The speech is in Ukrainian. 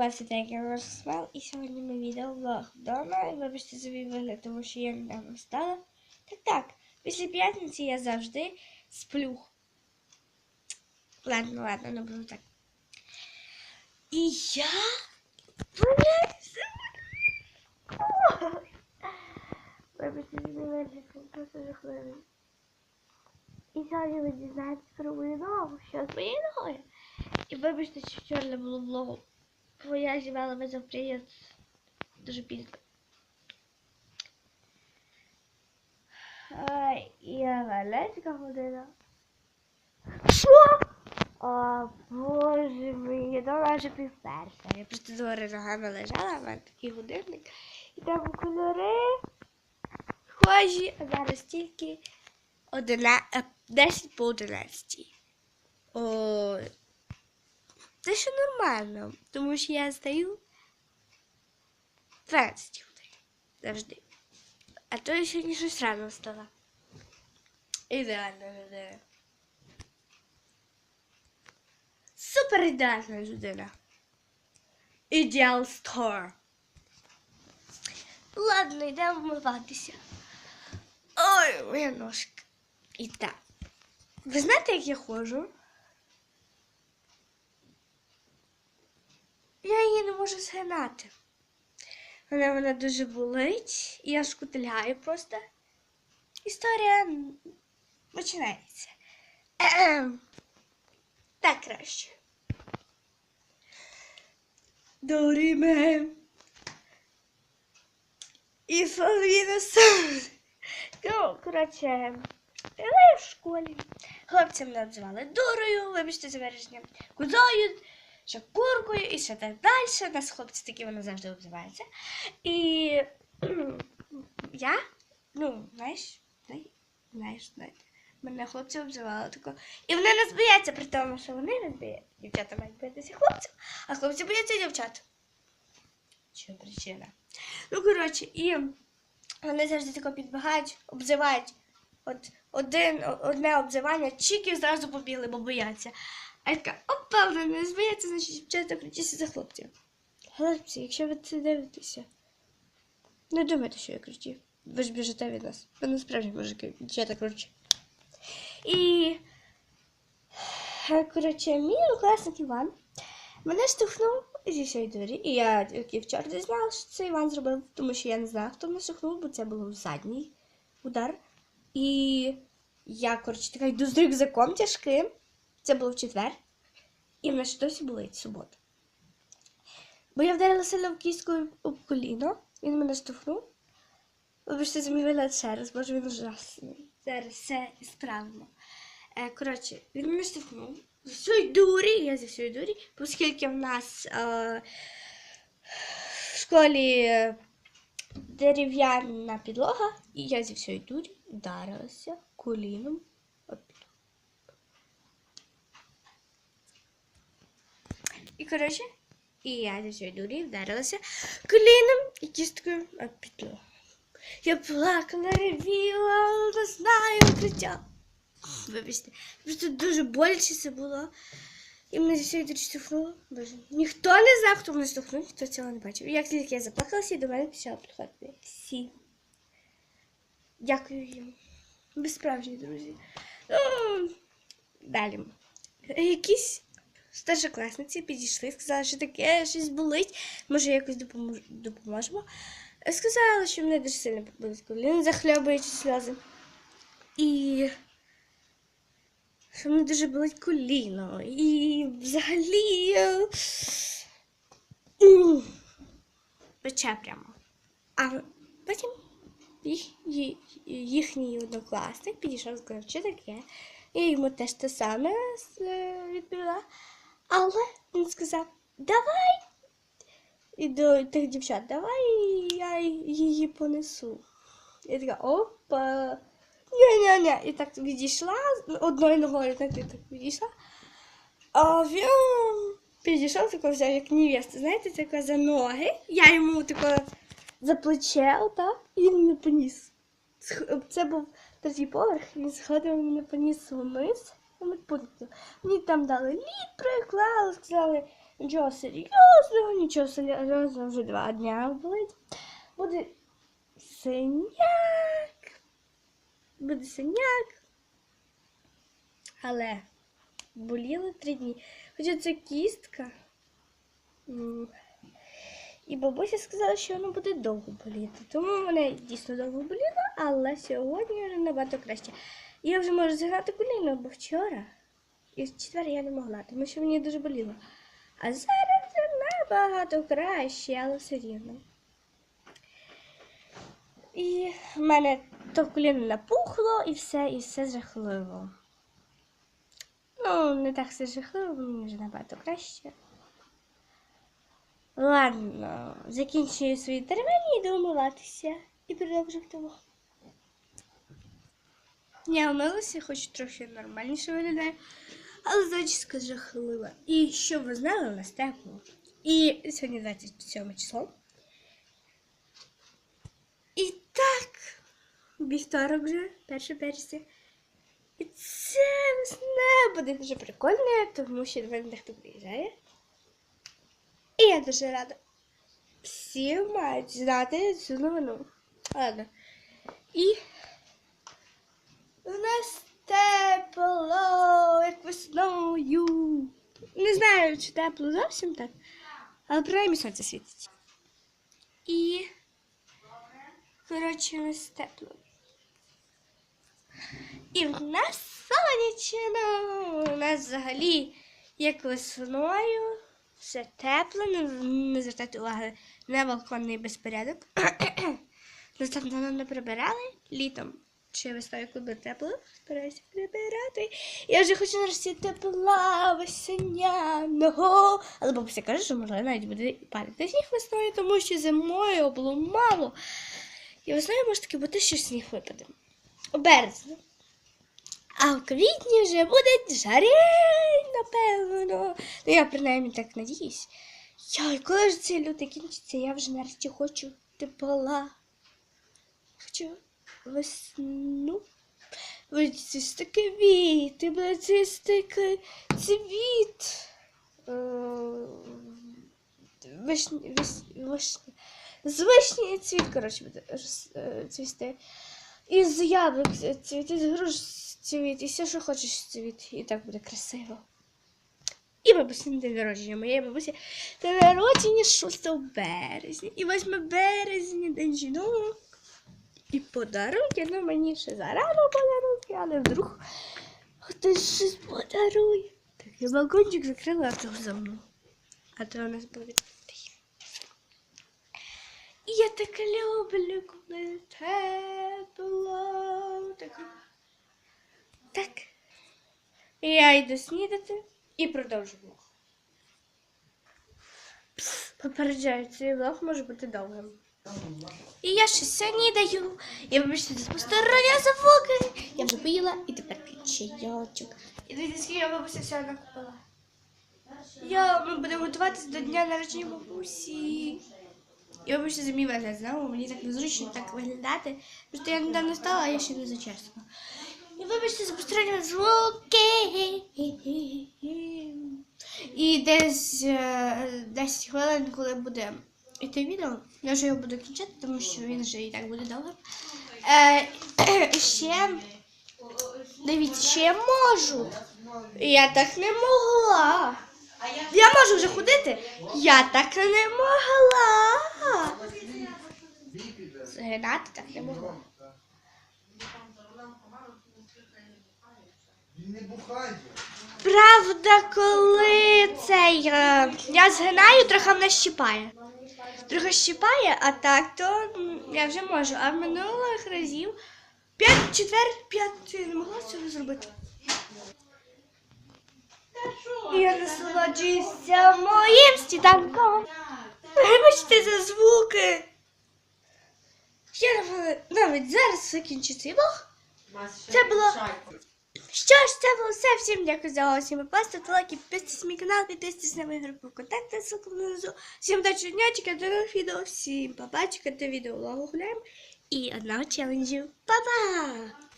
23 Росмел, і сьогодні ми відео влог вдома. Вибачте за мій вигляд, тому що я недавно встала. Так так, після п'ятниці я завжди сплю. Ладно, ладно, не буду так. І я Вибачте за мій вигляд, він просто жахливий. І сьогодні ви дізнаєтесь про мою ногу, що з моєю ногою. І вибачте, що вчора не було влогу. Бо я знімала везов привіт дуже пізно. Ай, я галецька година. Що? О, боже мій, я думала, що пів перша. Я просто догори ногами лежала, в мене такий годинник. І там кольори схожі, а зараз тільки одина... е, 10 по 11. О, це ще нормально, тому що я здаю 12 годин завжди. А то я сьогодні щось рано встала. Ідеальна людина. Супер ідеальна людина. Ідеал стор. Ладно, йдемо вмиватися. Ой, моя ножка. І так. Ви знаєте, як я ходжу? Я її не можу згинати. Вона вона дуже болить, і я шкутильгаю просто. Історія починається. Так краще. Доріме. І фалінус. Ну, коротше, я в школі. Хлопці мене обзивали дурою, вибачте за вираження, кузою, ще куркою і ще так далі. Нас хлопці такі вони завжди обзиваються. І я, ну, знаєш, знай- знаєш, мене хлопці обзивали тако. І вони нас бояться, при тому, що вони нас бояться. Дівчата мають боятися хлопців, а хлопці бояться дівчат. Що причина? Ну, коротше, і вони завжди тако підбігають, обзивають. От один, одне обзивання, чіків зразу побігли, бо бояться. А я така, опа, вони не збояться, значить дівчата кричіться за хлопців. Хлопці, якщо ви це дивитеся, не думайте, що я кричу. Ви ж біжите від нас. Ви насправді мужики, дівчата кричать. І, е, коротше, мій однокласник Іван мене штовхнув зі всієї дворі. І я тільки вчора дізналася, що це Іван зробив, тому що я не знала, хто мене штовхнув, бо це був задній удар. І я, коротше, така йду з рюкзаком тяжким. Це було в четвер. І мене ще досі болить субота. Бо я вдарила сильно в кістку об коліно, він мене штовхнув. Вибачте, за мій вигляд ще раз, боже, він ужасний. Зараз все справимо. Е, коротше, він мене штовхнув. З всієї дурі, я зі всієї дурі, оскільки в нас е, в школі е, дерев'яна підлога, і я зі всієї дурі вдарилася коліном об підлогу. І коротше, і я зі всієї дурі вдарилася коліном і кісткою об підлогу. Я плакала, ревіла, не знаю, кричала. Вибачте, просто дуже боляче це було. І мене всієї дурі. Боже, ніхто не знав, хто мене штовхнув, ніхто цього не бачив. І як тільки я заплакалася, і до мене почали підходити всі. Дякую їм. Ви справжні друзі. Далі. Якісь старшокласниці підійшли, сказали, що таке щось болить, може якось допомож- допоможемо. Сказала, що мене дуже сильно болить коліно, захльобуючи сльози. І що мене дуже болить коліно. І взагалі е, пече прямо. А потім їхній однокласник підійшов сказав, що таке. Я йому теж те саме е, відповіла. Але він сказав, давай. І до тих дівчат, давай я її понесу. Я така, опа. Ня-ня-ня. І так відійшла одною ногою, так і так відійшла. А він підійшов, тако взяв, як невеста, знаєте, тако за ноги. Я йому тако за плече, отак, і він мене поніс. Це був третій поверх, він сходив і мене поніс вниз. У медпункту. Мені там дали лід, приклали, сказали, Нічого серйозного, нічого серйозного вже два дня болить. Буде синяк. Буде синяк. Але боліло три дні. Хоча це кістка. І бабуся сказала, що воно буде довго боліти. Тому мене дійсно довго боліло, але сьогодні вже набагато краще. Я вже можу зіграти коліно, бо вчора і в четвер я не могла, тому що мені дуже боліло. А зараз вже набагато краще, але все рівно. І в мене то коліно напухло і все, і все жахливо. Ну, не так все жахливо, бо мені вже набагато краще. Ладно, закінчую свої терміни йду умиватися. І продовжу того. Я вмилася, хоч трохи нормальніше виглядає, але зачіска жахлива. І що ви знали, у нас тепло. І сьогодні 27 число. І так, вівторок вже, перше перше. І це весна буде дуже прикольно, тому що до мене дехто приїжджає. І я дуже рада. Всі мають знати цю новину. Ладно. І у нас тепло, як весною. Не знаю, чи тепло зовсім так, але принаймні сонце світить. І, коротше, у нас тепло. І в нас сонячно. У нас взагалі, як весною, все тепло, не, не звертайте уваги на балконний безпорядок. Нас там давно не прибирали літом. Чи весною, коли тепло, стараюся прибирати. Я вже хочу нарешті тепла весняного. Але бабуся каже, що можливо навіть буде падати сніг весною, тому що зимою було мало. І весною може таки бути, що сніг випаде. У березні. А в квітні вже буде жарень, напевно. Ну, я принаймні так надіюсь. Йой, коли ж цей лютий кінчиться, я вже нарешті хочу тепла. Хочу весну. Вицісти квіти, вицісти цвіт. Е, Вишні, вишні. З вишні цвіт, коротше, буде роз- е, цвісти. Із яблук цвіт, із груш цвіт, і все, що хочеш цвіт. І так буде красиво. І бабусі день народження. Моєї бабусі день народження 6 березня. І 8 березня день жінок. І подарунки, ну мені ще зарано подарунки, але вдруг хтось щось подарує. Так, я балкончик закрила, а то за мною. А то у нас був відкритий. І я так люблю, коли тепло. Так. так. Я йду снідати і продовжу влог. Попереджаю, цей влог може бути довгим. І я ще снідаю. Я вибачте за постороння звуки. Я поїла і тепер чайочок. І дивіться, я бабуся все накупила. Я, ми будемо готуватися до дня народження бабусі. І вибачте за мій вигляд, знову мені так незручно так виглядати. Просто я недавно стала, а я ще не зачесана. І вибачте за посторонні звуки. І десь е, 10 хвилин, коли буде іти відео, я вже його буду кінчати, тому що він вже і так буде довго. Е, ще дивіться, ще я можу. Я так не могла. Я можу вже ходити. Я так не могла. Згинати так не могла. Правда, коли цей я згинаю, трохи мене щипає. Трохи щипає, а так то я вже можу. А в минулих разів п'ять, четвер, п'ять я не могла цього зробити. І я насолоджуюся моїм сніданком. Вибачте за звуки. Я навіть- зараз закінчу цей влог. Це було що ж, це було все. Всім дякую за увагу. Всім поставте лайки, підписуйтесь на мій канал, підписуйтесь на мою групу контакти, ссылку внизу. Всім удачі дня, до нових відео, всім па-па, чекайте відео гуляємо і одного челенджу. Па-па!